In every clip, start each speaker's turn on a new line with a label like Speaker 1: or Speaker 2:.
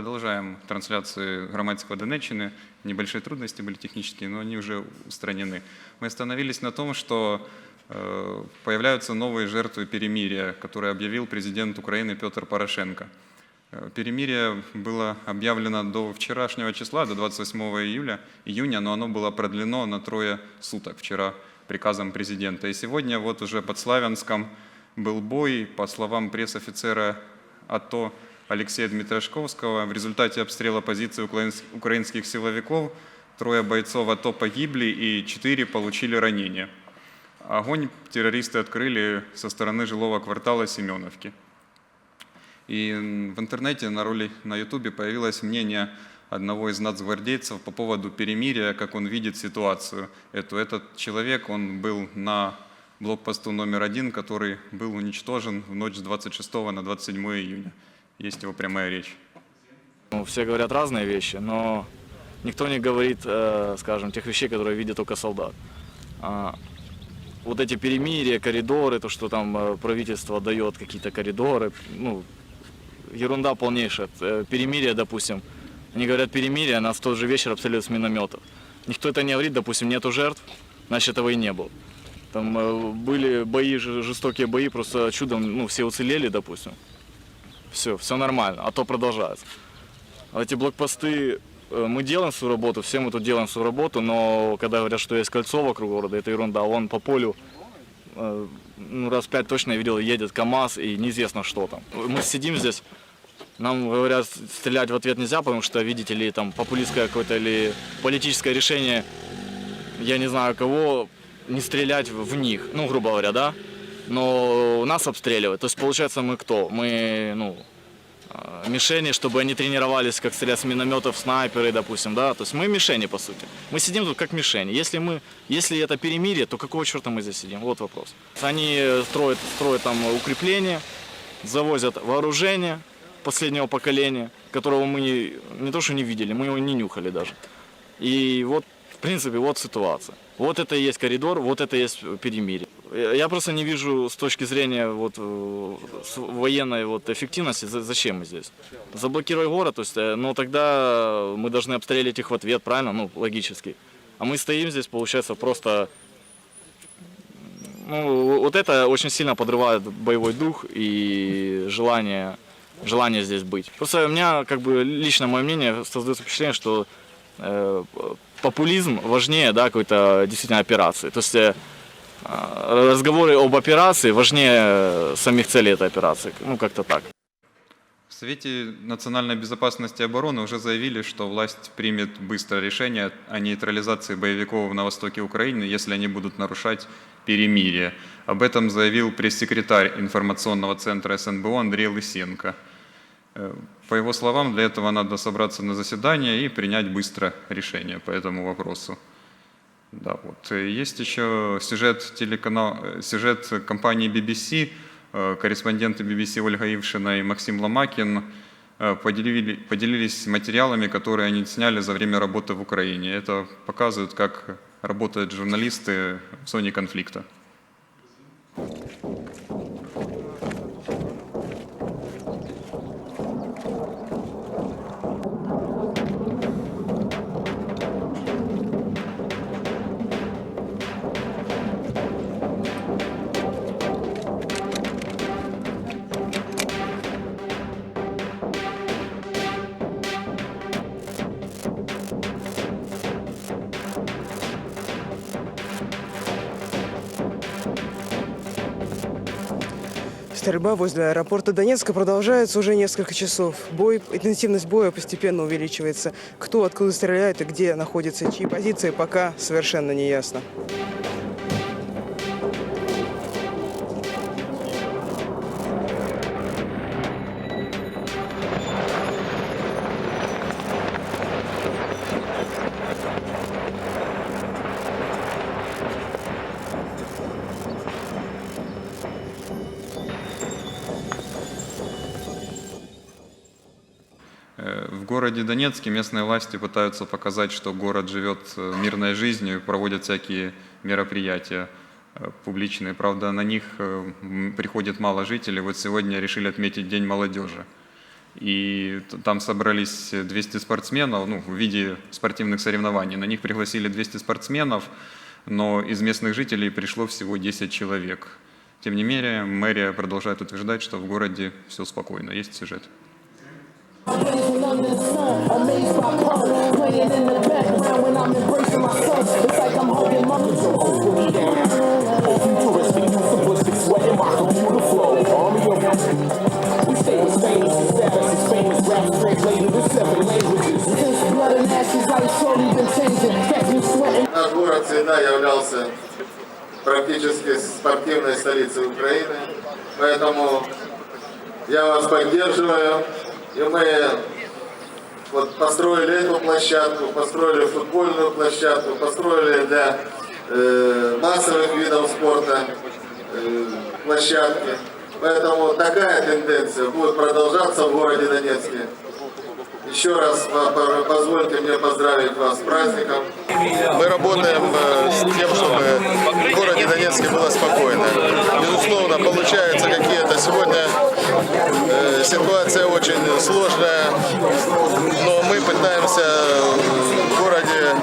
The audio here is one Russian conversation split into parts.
Speaker 1: продолжаем трансляцию громадского Донеччины. Небольшие трудности были технические, но они уже устранены. Мы остановились на том, что э, появляются новые жертвы перемирия, которые объявил президент Украины Петр Порошенко. Э, Перемирие было объявлено до вчерашнего числа, до 28 июля, июня, но оно было продлено на трое суток вчера приказом президента. И сегодня вот уже под Славянском был бой, по словам пресс-офицера АТО Алексея Дмитрошковского, в результате обстрела позиций украинс- украинских силовиков трое бойцов АТО погибли и четыре получили ранения. Огонь террористы открыли со стороны жилого квартала Семеновки. И в интернете на роли на ютубе появилось мнение одного из нацгвардейцев по поводу перемирия, как он видит ситуацию. эту. Этот человек, он был на блокпосту номер один, который был уничтожен в ночь с 26 на 27 июня. Есть его прямая речь.
Speaker 2: Ну, все говорят разные вещи, но никто не говорит, э, скажем, тех вещей, которые видит только солдат. А, вот эти перемирия, коридоры, то, что там э, правительство дает какие-то коридоры, ну, ерунда полнейшая. Э, Перемирие, допустим, они говорят перемирие, а нас в тот же вечер обстреливают с минометов. Никто это не говорит, допустим, нету жертв, значит этого и не было. Там были бои, жестокие бои, просто чудом, ну, все уцелели, допустим. Все, все нормально, а то продолжается. А Эти блокпосты, э, мы делаем свою работу, все мы тут делаем свою работу, но когда говорят, что есть кольцо вокруг города, это ерунда. Вон по полю э, ну, раз пять точно я видел, едет КАМАЗ и неизвестно что там. Мы сидим здесь, нам говорят, стрелять в ответ нельзя, потому что, видите ли, там популистское какое-то или политическое решение, я не знаю кого, не стрелять в них, ну, грубо говоря, да? Но нас обстреливают. То есть, получается, мы кто? Мы, ну, э, мишени, чтобы они тренировались, как стрелять с минометов, снайперы, допустим, да, то есть мы мишени, по сути. Мы сидим тут как мишени. Если мы, если это перемирие, то какого черта мы здесь сидим? Вот вопрос. Они строят, строят там укрепления, завозят вооружение последнего поколения, которого мы не, не то что не видели, мы его не нюхали даже. И вот, в принципе, вот ситуация. Вот это и есть коридор, вот это и есть перемирие. Я просто не вижу с точки зрения вот, э, военной вот, эффективности, за- зачем мы здесь. Заблокировать город, то есть, э, ну тогда мы должны обстрелить их в ответ, правильно? Ну, логически. А мы стоим здесь, получается, просто... Ну, вот это очень сильно подрывает боевой дух и желание, желание здесь быть. Просто у меня, как бы, лично мое мнение, создается впечатление, что э, популизм важнее, да, какой-то действительно операции. То есть э, разговоры об операции важнее э, самих целей этой операции. Ну, как-то так.
Speaker 1: В Совете национальной безопасности и обороны уже заявили, что власть примет быстро решение о нейтрализации боевиков на востоке Украины, если они будут нарушать перемирие. Об этом заявил пресс-секретарь информационного центра СНБО Андрей Лысенко. Э, По его словам, для этого надо собраться на заседание и принять быстро решение по этому вопросу. Да, вот. Э, Есть еще сюжет, телеканал, э, сюжет компании BBC. Э, Корреспонденты BBC Ольга Ившина и Максим Ломакин поделили- поделились материалами, которые они сняли за время работы в Украине. Это показывает, как работают журналисты в зоне конфликта.
Speaker 3: Стрельба возле аэропорта Донецка продолжается уже несколько часов. Бой, интенсивность боя постепенно увеличивается. Кто откуда стреляет и где находится чьи позиции, пока совершенно не ясно.
Speaker 1: Городе Донецке местные власти пытаются показать, что город живет э, мирной жизнью проводят всякие мероприятия э, публичные. Правда, на них э, приходит мало жителей. Вот сегодня решили отметить День молодежи. И там собрались 200 спортсменов ну, в виде спортивных соревнований. На них пригласили 200 спортсменов, но из местных жителей пришло всего 10 человек. Тем не менее, мэрия продолжает утверждать, что в городе все спокойно. Есть сюжет.
Speaker 4: Наш город всегда являлся практически спортивной столицей Украины, поэтому я вас поддерживаю. И мы вот построили эту площадку, построили футбольную площадку, построили для э, массовых видов спорта э, площадки. Поэтому такая тенденция будет продолжаться в городе Донецке. Еще раз по- по- позвольте мне поздравить вас с праздником. Мы работаем э, с тем, чтобы в городе Донецке было спокойно. Безусловно, получаются какие-то сегодня э, ситуация очень сложная, но мы пытаемся в городе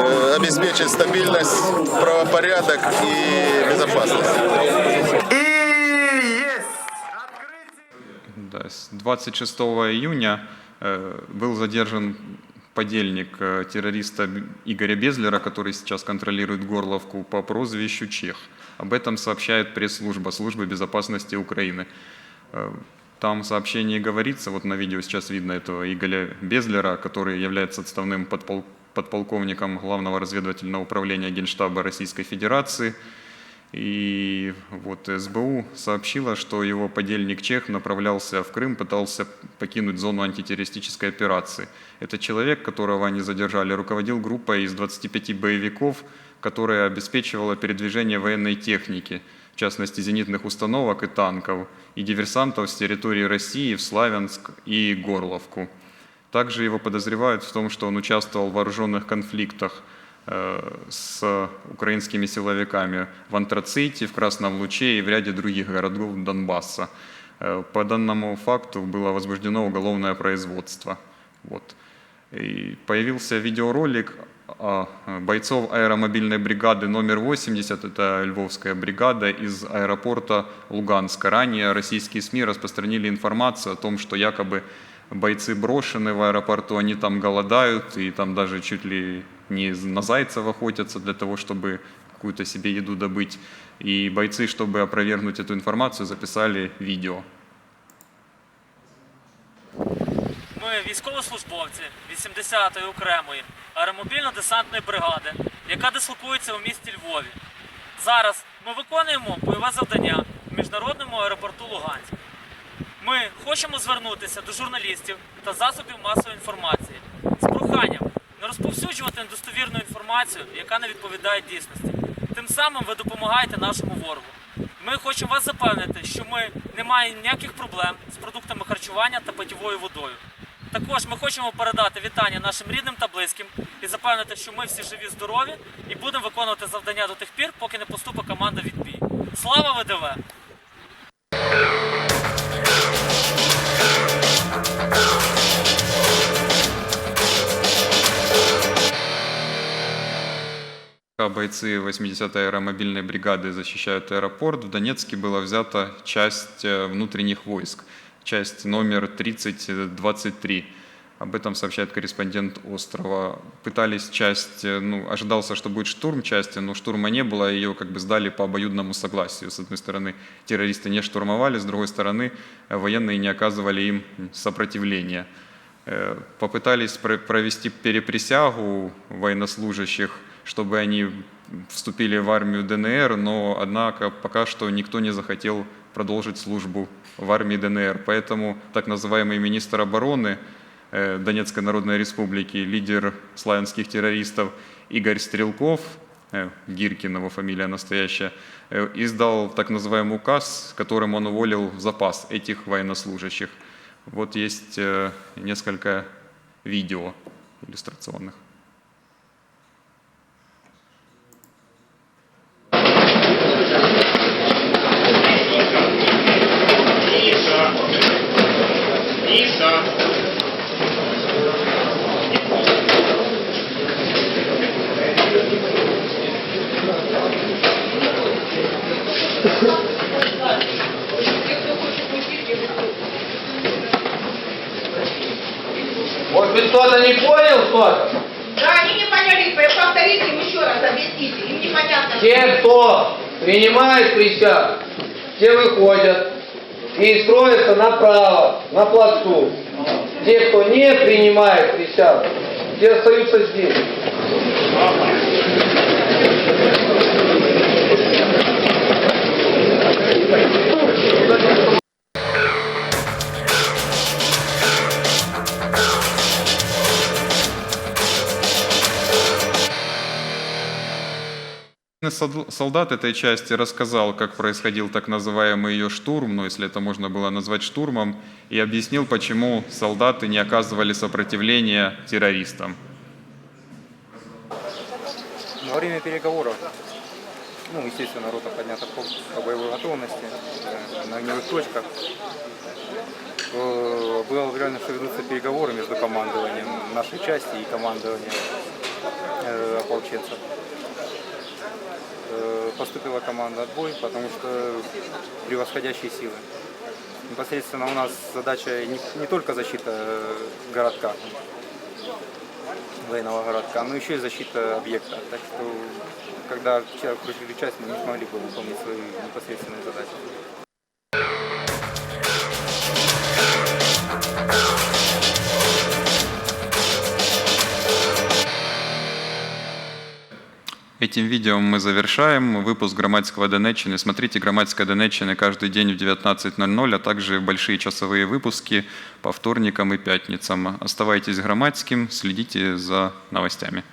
Speaker 4: э, обеспечить стабильность, правопорядок и безопасность.
Speaker 1: Да, с 26 июня был задержан подельник э, террориста Игоря Безлера, который сейчас контролирует Горловку по прозвищу Чех. Об этом сообщает пресс-служба Службы безопасности Украины. Э, Там в сообщении говорится, вот на видео сейчас видно этого Игоря Безлера, который является отставным подпол- подполковником Главного разведывательного управления Генштаба Российской Федерации. И вот СБУ сообщила, что его подельник Чех направлялся в Крым, пытался покинуть зону антитеррористической операции. Этот человек, которого они задержали, руководил группой из 25 боевиков, которая обеспечивала передвижение военной техники, в частности зенитных установок и танков, и диверсантов с территории России в Славянск и Горловку. Также его подозревают в том, что он участвовал в вооруженных конфликтах с украинскими силовиками в Антраците, в Красном Луче и в ряде других городов Донбасса. Э, По данному факту было возбуждено уголовное производство. Вот. И появился видеоролик а, бойцов аэромобильной бригады номер 80, это Львовская бригада из аэропорта Луганска. Ранее российские СМИ распространили информацию о том, что якобы бойцы брошены в аэропорту, они там голодают и там даже чуть ли не на зайцев охотятся для того, чтобы какую-то себе еду добыть. И бойцы, чтобы опровергнуть эту информацию, записали видео.
Speaker 5: Ми військовослужбовці 80-ї окремої аеромобільно-десантної бригади, яка дислокується у місті Львові. Зараз ми виконуємо бойове завдання в міжнародному аеропорту Луганськ. Ми хочемо звернутися до журналістів та засобів масової інформації з проханням не розповсюджувати недостовірну інформацію, яка не відповідає дійсності. Тим самим ви допомагаєте нашому ворогу. Ми хочемо вас запевнити, що ми не маємо ніяких проблем з продуктами харчування та питьовою водою. Також ми хочемо передати вітання нашим рідним та близьким і запевнити, що ми всі живі, здорові і будемо виконувати завдання до тих пір, поки не поступить команда відбій. Слава ВДВ!
Speaker 1: Пока бойцы 80-й аэромобильной бригады защищают аэропорт, в Донецке была взята часть э, внутренних войск, часть номер 3023. Об этом сообщает корреспондент острова. Пытались часть, э, ну, ожидался, что будет штурм части, но штурма не было, ее как бы сдали по обоюдному согласию. С одной стороны, террористы не штурмовали, с другой стороны, э, военные не оказывали им сопротивления. Попытались про- провести переприсягу военнослужащих, чтобы они вступили в армию ДНР, но, однако, пока что никто не захотел продолжить службу в армии ДНР. Поэтому так называемый министр обороны э, Донецкой Народной Республики, лидер славянских террористов Игорь Стрелков, э, Гиркин его фамилия настоящая, э, издал так называемый указ, которым он уволил запас этих военнослужащих. Вот есть несколько видео иллюстрационных.
Speaker 6: Может быть, кто-то не понял кто-то?
Speaker 7: Да, они не поняли. Повторите им еще раз, объясните. Им непонятно.
Speaker 6: Те, кто принимает присягу, те выходят и строятся направо, на плацу. Те, кто не принимает присягу, те остаются здесь.
Speaker 1: Солдат этой части рассказал, как происходил так называемый ее штурм, ну, если это можно было назвать штурмом, и объяснил, почему солдаты не оказывали сопротивления террористам.
Speaker 8: Во время переговоров, ну, естественно, рота поднята по, по боевой готовности э, на огневых точках. Э, Было объявлено, что ведутся переговоры между командованием нашей части и командованием э, ополченцев. Э, Поступила команда отбой, потому что превосходящие силы. Непосредственно у нас задача не, не только защита э, городка, военного городка, но еще и защита объекта. Так что, когда вчера окружили часть, мы не смогли бы выполнить свои непосредственные задачи.
Speaker 1: Этим видео мы завершаем выпуск «Громадского Донеччины». Смотрите «Громадская Донеччина» каждый день в 19.00, а также большие часовые выпуски по вторникам и пятницам. Оставайтесь громадским, следите за новостями.